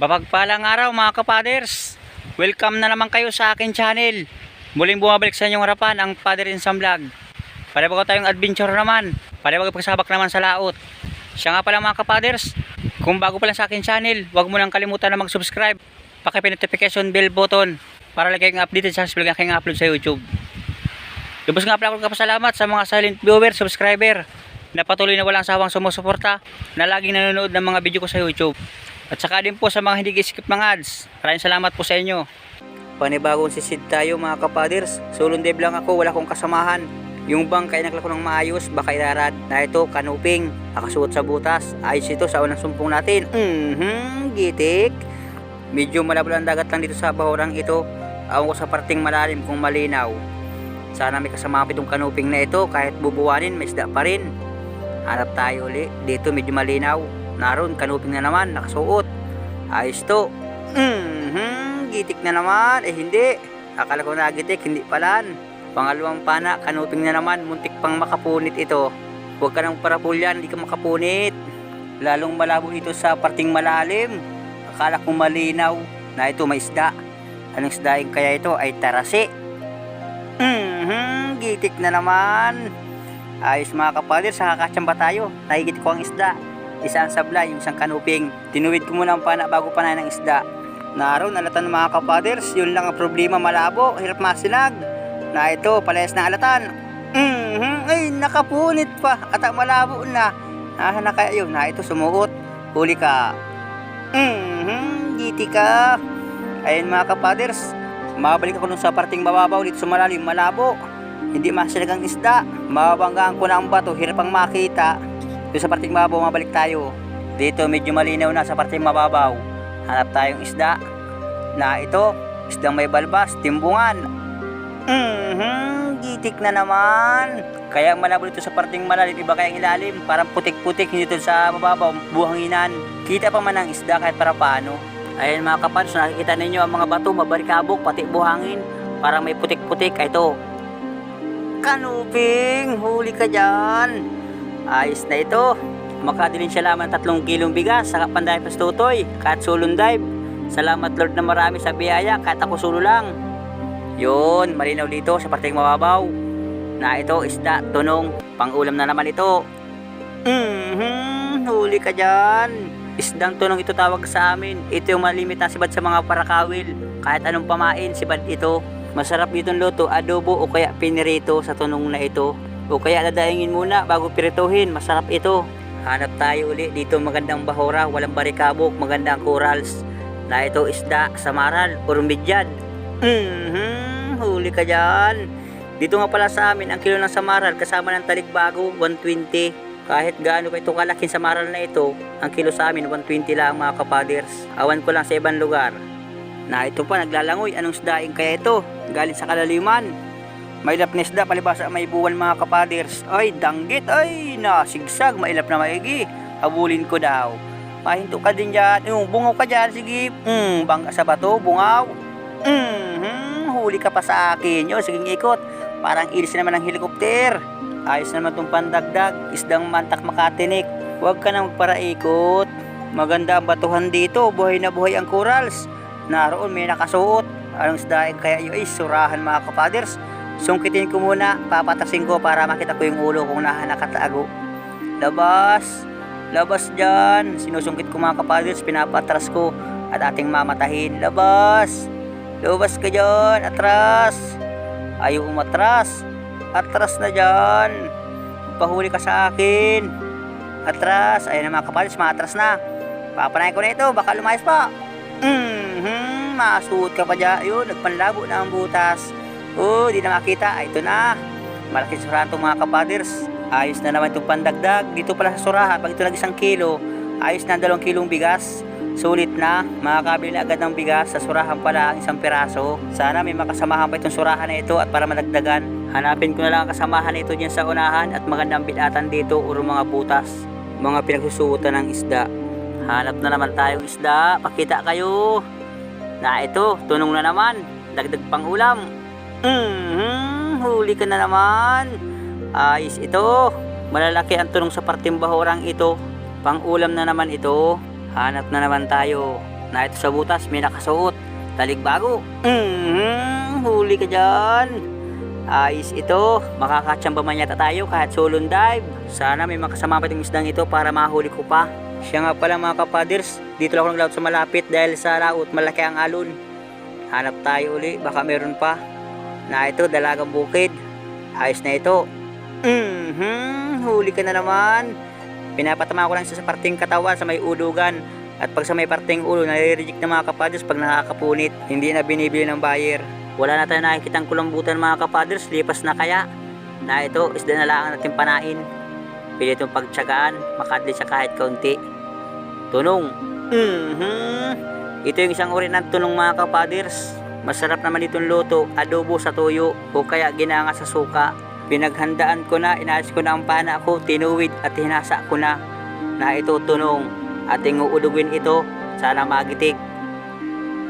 Mapagpalang araw mga kapaders. Welcome na naman kayo sa akin channel. Muling bumabalik sa inyong harapan ang Father in Sam Vlog. Palabago tayong adventure naman. Palabago pagsabak naman sa laot. Siya nga pala mga kapaders. Kung bago pa lang sa akin channel, huwag mo lang kalimutan na mag-subscribe. Pakipin-notification bell button para lagi kang updated sa vlog aking upload sa YouTube. Lubos nga pala ako kapasalamat sa mga silent viewer, subscriber na patuloy na walang sawang sumusuporta na laging nanonood ng mga video ko sa YouTube. At saka din po sa mga hindi skip mga ads. Maraming salamat po sa inyo. Panibagong sisid tayo mga kapaders. Sulong dev lang ako, wala kong kasamahan. Yung bang kainak ko ng maayos, baka ilarad na ito, kanuping, nakasuot sa butas. Ayos ito sa unang sumpong natin. Mhm, gitik. Medyo malabo ang dagat lang dito sa bahorang ito. Awan ko sa parting malalim kung malinaw. Sana may kasama itong kanuping na ito kahit bubuwanin may isda pa rin. Hanap tayo uli. Dito medyo malinaw. Naroon, kanuping na naman, nakasuot. Ayos to. Mhm, gitik na naman. Eh hindi. Akala ko nagitik, hindi palan. Pangalawang pana, kanuping na naman. Muntik pang makapunit ito. Huwag ka nang parapulyan, hindi ka makapunit. Lalong malabo ito sa parting malalim. Akala ko malinaw na ito may isda. Anong isda yung kaya ito ay tarasi. Mhm, gitik na naman. Ayos mga kapadir, sa kakachamba tayo. Nakikita ko ang isda. Isa ang sablay, yung isang kanuping. Tinuwid ko muna ang pana bago panahin ng isda. Naroon, alatan ng mga kapaders. Yun lang ang problema, malabo. Hirap masinag. Na ito, palayas na alatan. Mhm, ay, nakapunit pa. At malabo na. Ah, na kaya yun. Na ito, sumuot. Huli ka. Mhm, giti ka. Ayun mga kapaders. Mabalik ako dun sa parting mababaw dito sa malalim, malabo. Hindi masilag ang isda. Mababanggaan ko na ang bato, hirap ang makita. Doon sa parting mababaw, mabalik tayo. Dito medyo malinaw na sa parting mababaw. Hanap tayong isda. Na ito, isdang may balbas, timbungan. Mhm, gitik na naman. Kaya malabo dito sa parting malalim, iba kaya ang ilalim. Parang putik-putik dito sa mababaw, buhanginan. Kita pa man ang isda kahit para paano. Ayan mga kapats, nakikita ninyo ang mga bato, mabarikabok, pati buhangin. Parang may putik-putik. Ito. Kanuping, huli ka dyan. Ayos na ito. Makadilin siya lamang tatlong kilong bigas sa kapanday pastutoy, kahit sulong dive. Salamat Lord na marami sa biyaya, kahit ako sulo lang. Yun, malinaw dito sa parting mababaw. Na ito, isda, tunong, pangulam na naman ito. Mhm, huli ka dyan. Isdang tunong ito tawag sa amin. Ito yung malimit na sibad sa mga parakawil. Kahit anong pamain, sibad ito. Masarap itong luto, adobo o kaya pinirito sa tunong na ito. O kaya dadaingin muna bago pirituhin, masarap ito. Hanap tayo uli dito magandang bahora, walang barikabok, magandang corals. Na ito isda, samaral, urumbidyad. Mhm, huli ka dyan. Dito nga pala sa amin, ang kilo ng samaral kasama ng talikbago, 120. Kahit gaano pa ito kalaking samaral na ito, ang kilo sa amin 120 lang mga kapaders. Awan ko lang sa ibang lugar. Na ito pa naglalangoy, anong isdaing kaya ito? Galing sa kalaliman. Mailap na isda, palibasa may buwan mga kapaders. Ay, danggit, ay, nasigsag, mailap na maigi. Habulin ko daw. Pahinto ka din dyan. Yung, bungaw ka dyan, sige. Hmm, bangga sa bato, bungaw. Hmm, huli ka pa sa akin. Yo, sige ikot. Parang ilis naman ng helikopter. Ayos naman itong pandagdag. Isdang mantak makatinik. Huwag ka na magparaikot. Maganda ang batuhan dito. Buhay na buhay ang corals. Naroon may nakasuot. Anong isda kaya yun ay surahan mga kapaders. Sungkitin ko muna. Papatasin ko para makita ko yung ulo kung na nakatago. Labas. Labas dyan. Sinusungkit ko mga kapaders. Pinapatras ko. At ating mamatahin. Labas. Labas ka dyan. Atras. Ayaw umatras. Atras na dyan. Pahuli ka sa akin. Atras. Ayun na mga kapalis, maatras na. Papanayin ko na ito, baka lumayas pa. Mhm, masuot ka pa dyan. Ayun, nagpanlabo na ang butas. Oh, di na makita. Ay, ito na. Malaki surahan itong mga kapaders. Ayos na naman itong pandagdag. Dito pala sa surahan, pag ito nag isang kilo, ayos na ang dalawang kilong bigas. Sulit na, makakabili na agad ng bigas sa surahan pala ang isang piraso. Sana may makasamahan pa itong surahan na ito at para madagdagan. Hanapin ko na lang ang kasamahan nito dyan sa unahan at magandang bilatan dito o mga butas. Mga pinagsusuotan ng isda. Hanap na naman tayong isda. Pakita kayo. Na ito, tunong na naman. Dagdag pang ulam. Mhm, huli ka na naman. Ayos ito. Malalaki ang tunong sa parting bahorang ito. Pang ulam na naman ito. Hanap na naman tayo. Na ito sa butas, may nakasuot. Taligbago. Mm-hmm, huli ka dyan. Ayos ito. Makakatsamba man yata tayo kahit solo dive. Sana may makasama pa itong isdang ito para mahuli ko pa. Siya nga pala mga kapaders, dito lang ako naglaot sa malapit dahil sa laot malaki ang alon. Hanap tayo uli, baka meron pa. Na ito, dalagang bukid. Ayos na ito. Mhm, huli ka na naman. Pinapatama ko lang sa parting katawan sa may udugan. At pag sa may parting ulo, nare-reject ng mga kapaders pag nakakapunit. Hindi na binibili ng buyer. Wala na tayo nakikitang kulambutan mga kapaders, lipas na kaya. Na ito, isda na lang natin panain. Pili itong pagtsagaan, makadli siya kahit kaunti. Tunong. Mhm. Ito yung isang uri ng tunong mga kapaders. Masarap naman itong luto, adobo sa tuyo o kaya ginanga sa suka. Pinaghandaan ko na, inayos ko na ang pana ko, tinuwid at hinasa ko na na ito tunong. Ating uudugin ito, sana magitik.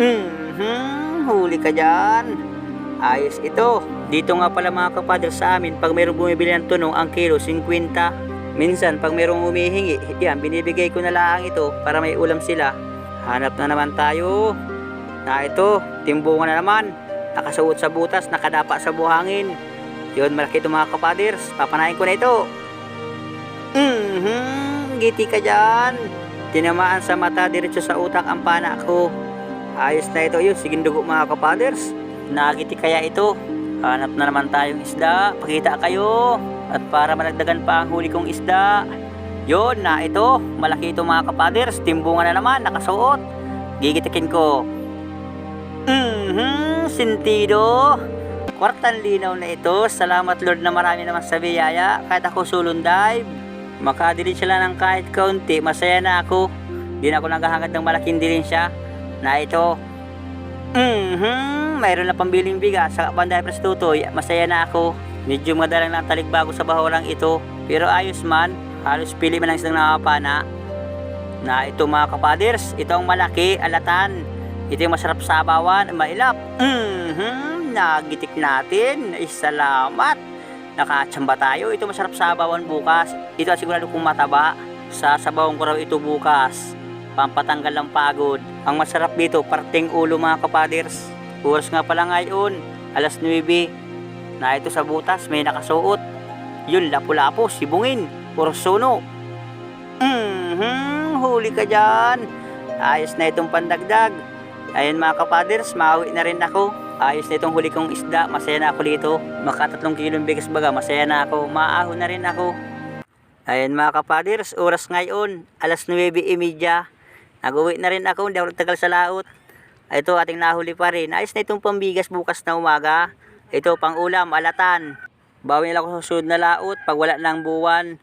Mhm, huli ka dyan. Ayos ito. Dito nga pala mga kapadre sa amin, pag mayroong bumibili ng tunong, ang kilo 50. Minsan, pag mayroong humihingi, yan, binibigay ko na lang ito para may ulam sila. Hanap na naman tayo. Na ito, timbungan na naman. Nakasuot sa butas, nakadapa sa buhangin. Yun, malaki ito mga kapaders. Papanayin ko na ito. Mhm, giti ka dyan. Tinamaan sa mata, diretso sa utak ang pana ko. Ayos na ito yun, siging dugo mga kapaders. Nagiti kaya ito. Hanap na naman tayong isda. Pakita kayo. At para managdagan pa ang huli kong isda. Yun na ito. Malaki ito mga kapaders. Timbungan na naman, nakasuot. Gigitikin ko. Mhm, sentido. Kwartan linaw na ito. Salamat Lord na marami naman sa biyaya. Kahit ako sulong dive. Makadilin sila ng kahit kaunti. Masaya na ako. Di na ako naghahangad ng malaking dilin siya. Na ito. Mhm, mayroon na pambiling bigas sa Panday Prestutoy. Masaya na ako. Medyo madalang ng taligbago sa bahorang ito. Pero ayos man. Halos pili man lang silang nakapana. Na ito mga kapaders. Ito ang malaki, alatan. Ito yung masarap sa abawan, mailap. Mhm, nagitik natin. Ay, salamat. Nakatsamba tayo. Ito masarap sa abawan bukas. Ito sigurado kong mataba. Sa sabawan ko raw ito bukas. Pampatanggal ng pagod. Ang masarap dito, parting ulo mga kapaders. Oras nga pala ngayon, alas 9. Na ito sa butas, may nakasuot. Yun, lapu-lapo, sibungin, porsono. Mhm, huli ka dyan. Ayos na itong pandagdag. Ayun mga kapaders, maawi na rin ako. Ayos na itong huli kong isda, masaya na ako dito. Makatatlong kilong bigas baga, masaya na ako. Maahon na rin ako. Ayun mga kapaders, oras ngayon, alas 9.30. Nag-uwi na rin ako, hindi ako nagtagal sa laot. Ito ating nahuli pa rin. Ayos na itong pambigas bukas na umaga. Ito pang ulam, alatan. Bawi nila ako susunod na laot pag wala ng buwan.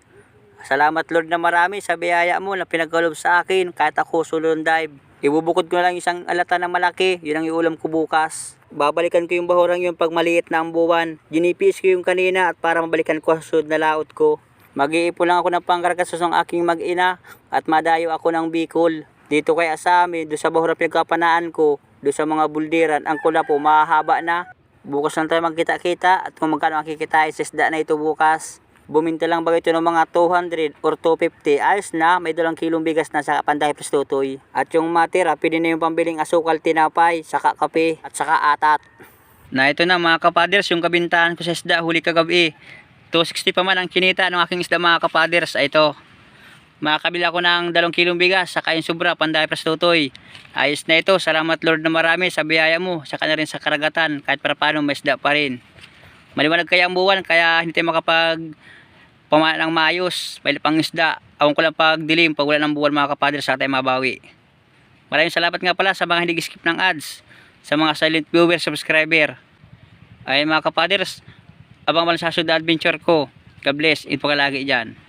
Salamat Lord na marami sa biyaya mo na pinagkalob sa akin kahit ako sulong dive. Ibubukod ko na lang isang alatan ng malaki, yun ang iulam ko bukas. Babalikan ko yung bahurang yun pag maliit na ang buwan. Ginipis ko yung kanina at para mabalikan ko sa susunod na laot ko. Mag-iipon lang ako ng pangkargas sa aking mag-ina at madayo ako ng Bicol. Dito kay Asami, doon sa bahura pinagkapanaan ko, doon sa mga buldiran, ang kula po mahaba na. Bukas lang tayo magkita-kita at kung magkano ang kikitain sa na ito bukas. Buminta lang ba ito ng mga 200 or 250, ayos na, may dalang kilong bigas na sa pandahe prestutoy. At yung matira, pwede na yung pambiling asukal tinapay, saka kape, at saka atat. Na ito na mga kapaders, yung kabintahan ko sa isda huli kagabi. 260 pa man ang kinita ng aking isda mga kapaders. Ay ito, makakabila ko ng 2 kilong bigas, saka yung sobra, pandahe prestutoy. Ayos na ito, salamat Lord na marami sa biyaya mo, saka na rin sa karagatan, kahit para paano may isda pa rin. Maliwanag kaya ang buwan, kaya hindi tayo makapag pamana ng maayos, may pang isda. Awang ko lang pag dilim, pag wala ng buwan mga kapadre, sa tayo mabawi. Maraming salamat nga pala sa mga hindi skip ng ads, sa mga silent viewer, subscriber. Ay mga kapaders, abang malang sa adventure ko. God bless, ito ka lagi dyan.